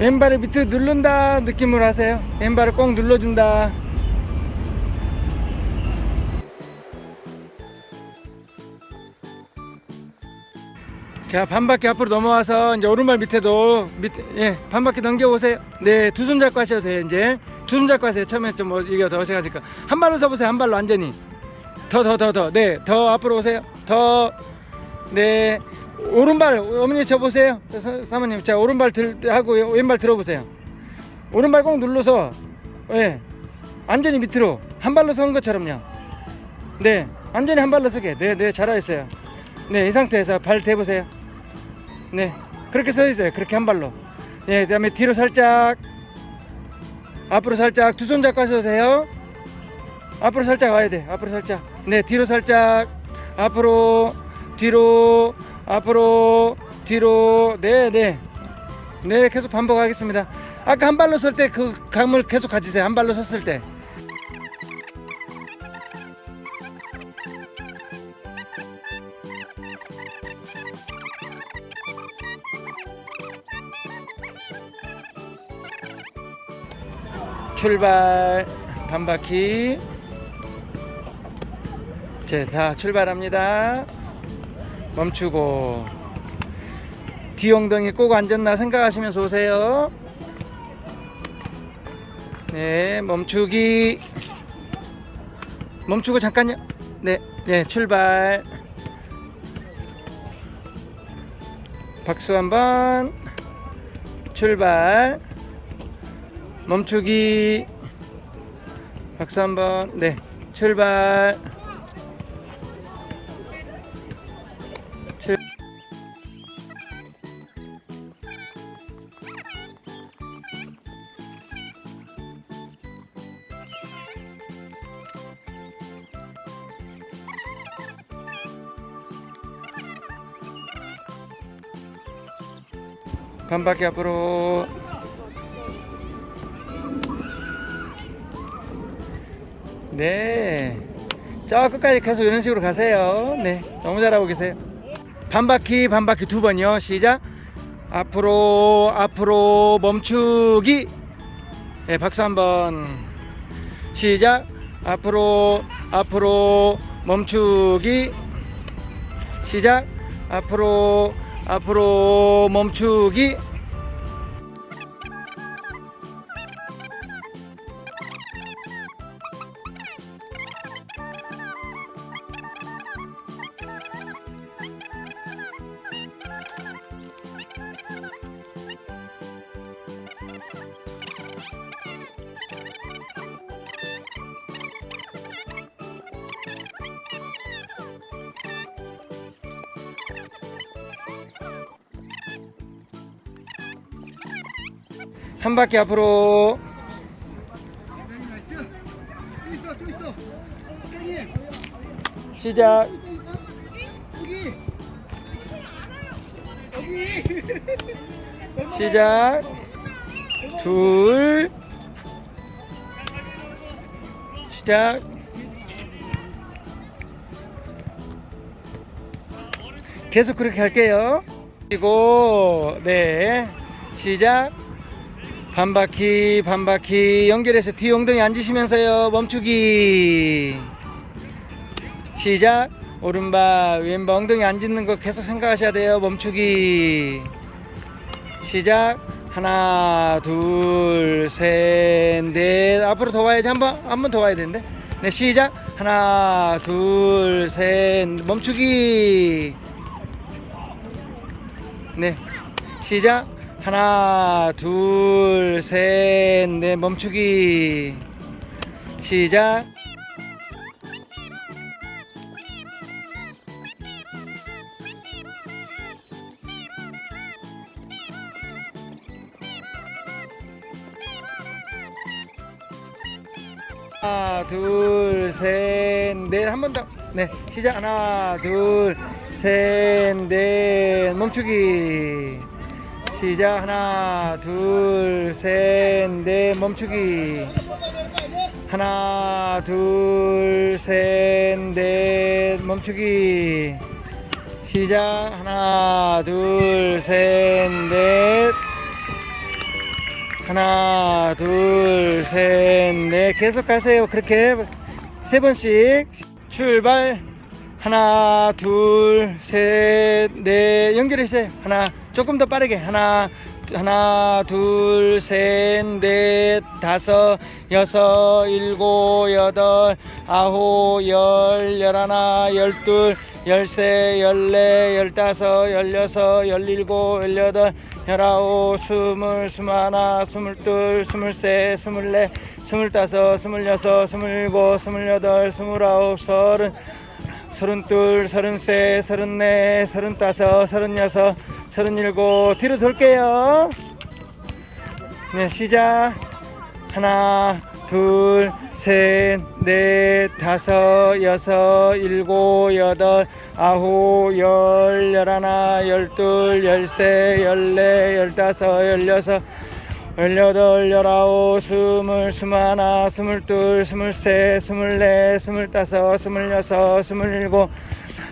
왼발을 밑으로 누른다 느낌으로 하세요. 왼발을 꼭 눌러준다. 자, 반 바퀴 앞으로 넘어와서 이제 오른발 밑에도 밑, 예, 반 바퀴 넘겨보세요. 네, 두 손 잡고 하셔도 돼요, 이제. 두 손 잡고 하세요. 처음에 좀 뭐, 이게 더 어색하니까. 한 발로 서보세요, 한 발로 완전히. 더, 더, 더, 더. 네, 더 앞으로 오세요. 더, 네. 오른발, 어머니 쳐보세요. 사- 사모님, 자, 오른발 들, 하고 왼발 들어보세요. 오른발 꼭 눌러서, 예, 완전히 밑으로. 한 발로 선 것처럼요. 네, 완전히 한 발로 서게. 네, 네, 잘하셨어요. 네, 이 상태에서 발 대보세요. 네, 그렇게 서 있어요. 그렇게 한 발로. 네, 그다음에 뒤로 살짝, 앞으로 살짝 두 손 잡고 하셔도 돼요. 앞으로 살짝 와야 돼. 앞으로 살짝. 네, 뒤로 살짝. 앞으로, 뒤로, 앞으로, 뒤로. 네, 네. 네, 계속 반복하겠습니다. 아까 한 발로 설 때 그 감을 계속 가지세요. 한 발로 섰을 때. 출발 반 바퀴 자 출발합니다 멈추고. 뒤 엉덩이 꼭 앉았나 생각하시면서 오세요. 네 멈추기. 멈추고 잠깐요. 네, 네 출발. 박수 한번. 출발. 멈추기. 박수 한번. 네 출발 반바퀴 앞으로 네. 저 끝까지 계속 이런 식으로 가세요. 네. 너무 잘하고 계세요. 반 바퀴, 반 바퀴 두 번이요. 시작. 앞으로, 앞으로 멈추기. 네, 박수 한 번. 시작. 앞으로, 앞으로 멈추기. 시작. 앞으로, 앞으로 멈추기. 한 바퀴 앞으로. 시작. 시작. 둘. 시작. 계속 그렇게 할게요. 그리고 네. 시작 반 바퀴 반 바퀴. 연결해서 뒤 엉덩이 앉으시면서요. 멈추기. 시작. 오른발 왼발 엉덩이 앉는 거 계속 생각하셔야 돼요. 멈추기. 시작. 하나 둘셋넷. 앞으로 더 와야지. 한번 한 번 더 와야 되는데. 네 시작. 하나 둘셋. 멈추기. 네. 시작 하나 둘 셋 넷 멈추기. 시작. 하나 둘 셋 넷 한 번 더. 네 시작. 하나 둘 셋 넷 멈추기 시작 하나 둘 셋 넷 멈추기 하나 둘 셋 넷 멈추기 시작 하나 둘 셋 넷 하나, 둘, 셋, 넷. 계속 가세요. 그렇게 세 번씩 출발. 하나, 둘, 셋, 넷. 연결해주세요. 하나, 조금 더 빠르게. 하나, 하나, 둘, 셋, 넷, 다섯, 여섯, 일곱, 여덟, 아홉, 열, 열하나, 열둘, 열세, 열네, 열다섯, 열여섯, 열일곱, 열여덟, 열아홉, 스물, 스물하나, 스물둘, 스물세, 스물네, 스물다섯, 스물여섯, 스물일곱, 스물여덟, 스물아홉, 서른, 서른둘, 서른세, 서른네, 서른다섯, 서른여섯, 서른일곱 뒤로 돌게요. 네, 시작. 하나, 둘, 셋, 넷, 다섯, 여섯, 일곱, 여덟, 아홉, 열, 열하나, 열둘, 열세, 열네, 열다섯, 열여섯, 열여덟, 열아홉, 스물, 스물하나, 스물둘, 스물세, 스물네, 스물다섯, 스물여섯, 스물일곱,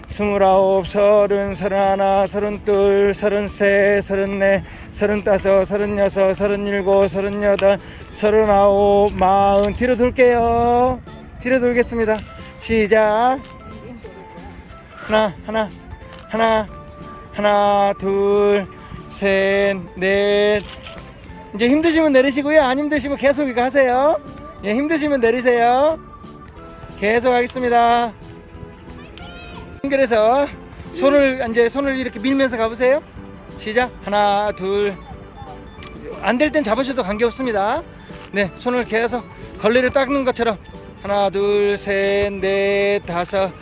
스물아홉, 서른, 서른하나, 서른둘, 서른세, 서른네, 서른다섯, 서른여섯, 서른일곱, 서른여덟, 서른아홉, 마흔 뒤로 돌게요. 뒤로 돌겠습니다. 시작. 하나, 하나, 하나, 하나, 둘, 셋, 넷. 이제 힘드시면 내리시고요. 안 힘드시면 계속 이거 하세요. 예, 힘드시면 내리세요. 계속 하겠습니다. 연결해서 손을 이제 손을 이렇게 밀면서 가보세요. 시작. 하나, 둘. 안 될 땐 잡으셔도 관계 없습니다. 네, 손을 계속 걸레를 닦는 것처럼 하나, 둘, 셋, 넷, 다섯,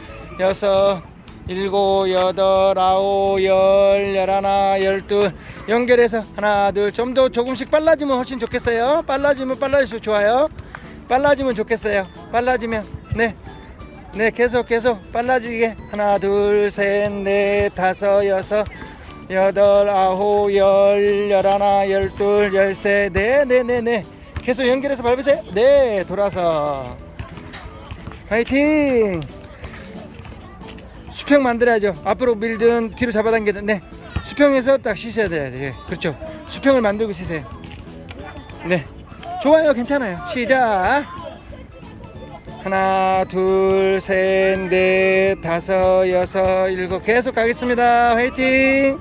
여섯, 일곱, 여덟, 아홉, 열, 열하나, 열둘 연결해서 하나, 둘, 좀 더 조금씩 빨라지면 훨씬 좋겠어요. 빨라지면 빨라질수록 좋아요. 빨라지면 좋겠어요. 빨라지면 네. 네, 계속 계속 빨라지게 하나, 둘, 셋, 넷, 다섯, 여섯, 여덟, 아홉, 열, 열하나, 열둘, 열세, 네, 네, 네, 네. 계속 연결해서 밟으세요. 네, 돌아서 화이팅. 수평 만들어야죠. 앞으로 밀든 뒤로 잡아당기든 네. 수평에서 딱 쉬셔야 돼요. 네, 그렇죠. 수평을 만들고 쉬세요. 네, 좋아요, 괜찮아요. 시작. 하나, 둘, 셋, 넷, 다섯, 여섯, 일곱 계속 가겠습니다. 화이팅!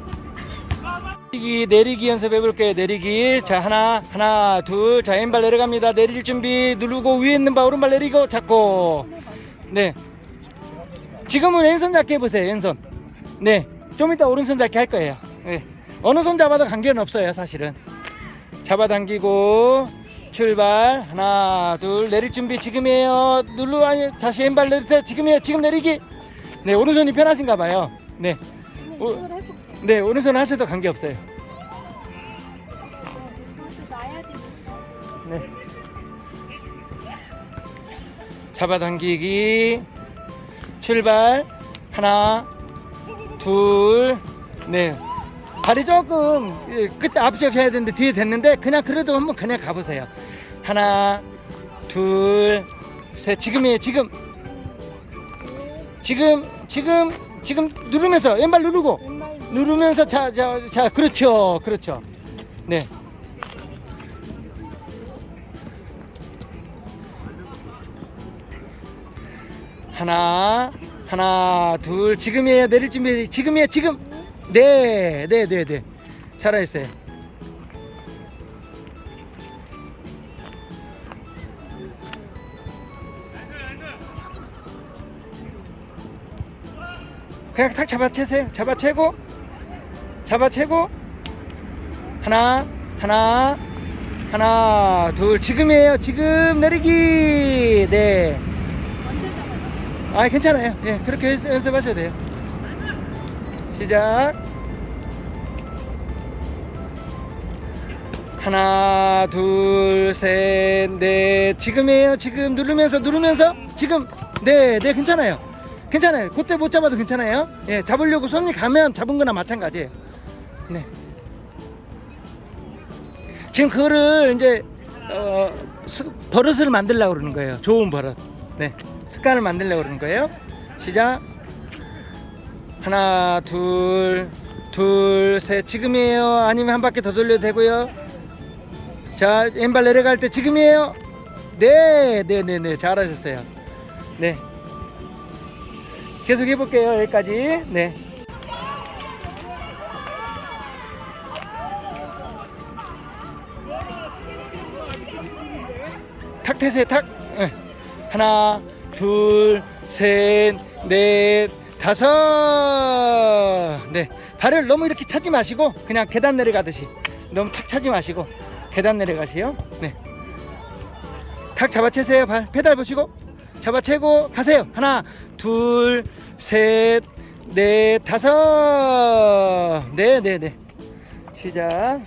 내리기, 내리기 연습해 볼게요. 내리기. 자, 하나, 하나, 둘. 자, 왼발 내려갑니다. 내릴 준비 누르고 위에 있는 발 오른발 내리고 잡고. 네. 지금은 왼손 잡기 해보세요. 왼손. 네. 좀 이따 오른손 잡기 할 거예요. 네. 어느 손 잡아도 관계는 없어요. 사실은. 잡아당기고 출발 하나 둘 내릴 준비 지금이에요 눌러 아니 다시 왼발 내리세요 지금이에요 지금 내리기 네 오른손이 편하신가 봐요 네, 오, 네 오른손 하셔도 관계 없어요. 네 잡아당기기 출발. 하나 둘 네. 발이 조금 예, 끝에 앞쪽 해야 되는데 뒤에 됐는데 그냥 그래도 한번 그냥 가보세요. 하나 둘 셋. 지금이에요 지금. 지금 지금 지금 누르면서 왼발 누르고. 누르면서 자 자 자 그렇죠 그렇죠. 네 하나 하나 둘 지금이에요. 내릴 준비. 지금이에요. 지금. 네 네 네 네. 잘하셨어요. 그냥 탁 잡아채세요. 잡아채고 잡아채고. 하나 하나 하나 둘. 지금이에요. 지금 내리기. 네 아 괜찮아요. 예, 그렇게 연습- 연습하셔도 돼요. 시작. 하나, 둘, 셋, 넷. 지금이에요. 지금 누르면서 누르면서 지금. 네, 네 괜찮아요. 괜찮아요. 그때 못 잡아도 괜찮아요. 예, 잡으려고 손이 가면 잡은 거나 마찬가지예요. 네. 지금 그거를 이제 어, 스- 버릇을 만들려고 그러는 거예요. 좋은 버릇. 네. 습관을 만들려고 그러는 거예요. 시작. 하나, 둘, 둘, 셋. 지금이에요. 아니면 한 바퀴 더 돌려도 되고요. 자, 왼발 내려갈 때 지금이에요. 네, 네, 네, 네, 잘하셨어요. 네. 계속 해볼게요. 여기까지. 네. 탁 태세요, 탁. 네. 하나, 둘, 셋, 넷, 다섯. 네. 발을 너무 이렇게 차지 마시고 그냥 계단 내려가듯이 너무 탁 차지 마시고 계단 내려가세요. 네. 탁 잡아채세요. 발 페달 보시고 잡아채고 가세요. 하나, 둘, 셋, 넷, 다섯. 네, 네, 네. 시작.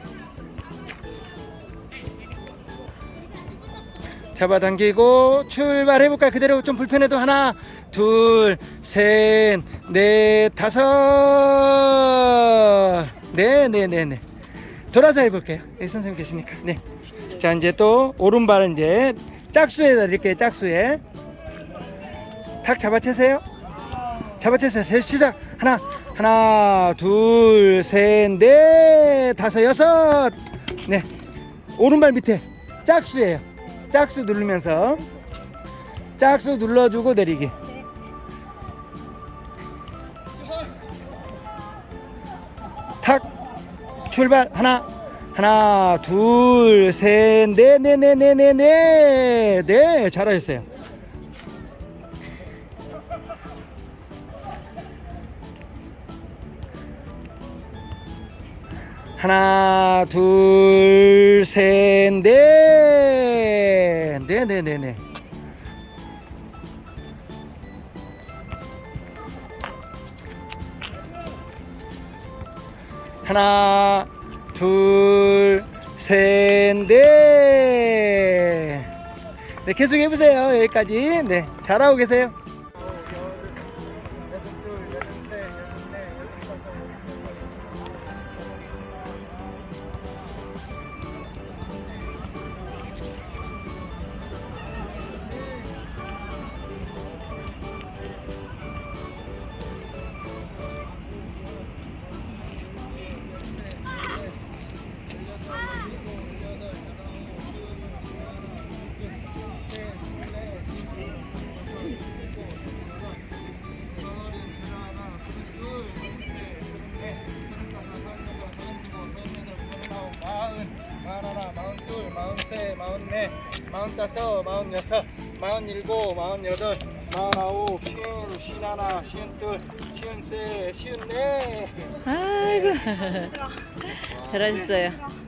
잡아당기고 출발해 볼까요? 그대로 좀 불편해도 하나, 둘, 셋, 넷, 다섯. 네, 네, 네, 네. 돌아서 해볼게요. 여기 선생님 계시니까. 네. 자 이제 또 오른발 이제 짝수에다 이렇게 짝수에 탁 잡아채세요. 잡아채세요. 셋 시작. 하나, 하나, 둘, 셋, 넷, 다섯, 여섯. 네. 오른발 밑에 짝수예요. 짝수 누르면서 짝수 눌러주고 내리기. 탁. 출발. 하나. 하나 둘셋넷넷넷넷넷네 잘하셨어요. 하나 둘 셋 넷. 네네네네. 하나 둘 셋 넷. 네, 계속 해보세요. 여기까지. 네 잘하고 계세요 마흔다섯, 마흔여섯, 마흔일곱, 마흔여덟, 마흔아홉, 쉰, 쉰하나, 쉰둘, 쉰셋, 쉰넷. 아이고 잘하셨어요.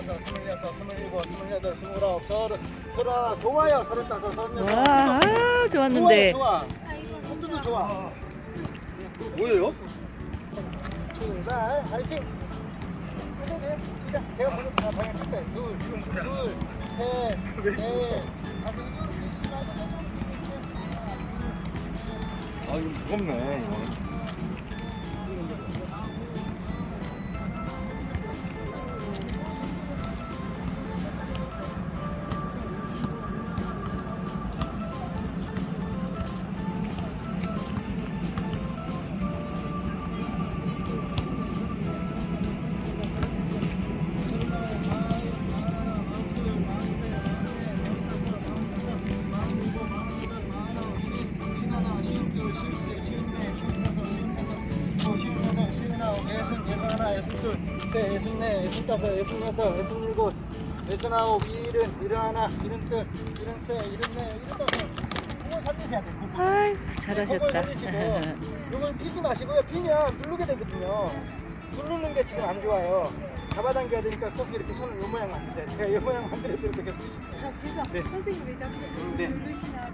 스물여섯, 스물일곱, 스물여덟, 스물아홉, 서른, 서른하나, 좋아요. 서른다섯, 서른여섯. 와 아, 좋았는데 좋아, 좋아. 속도도 좋아. 뭐예요? 출발, 화이팅. 시작. 제가 보는 방- 방향 끝자리. 둘, 둘, 둘, 셋, 넷. 아, 그리고 좀 미시지 말고 좀아 이거 무겁 네 이거. 예순아홉, 일흔, 일흔하나, 일흔둘, 일흔셋, 일흔넷, 일흔다섯. 이걸 살리셔야 돼. 그거. 아이고 그걸 잘하셨다. 살리시고 이걸 피지 마시고요. 피면 누르게 되거든요. 누르는 게 지금 안 좋아요. 잡아당겨야 되니까 꼭 이렇게 손을 요 모양 만드세요. 제가 요 모양 만들어드리고 계속 아, 그래서 네. 선생님 왜 자꾸 네. 누르시나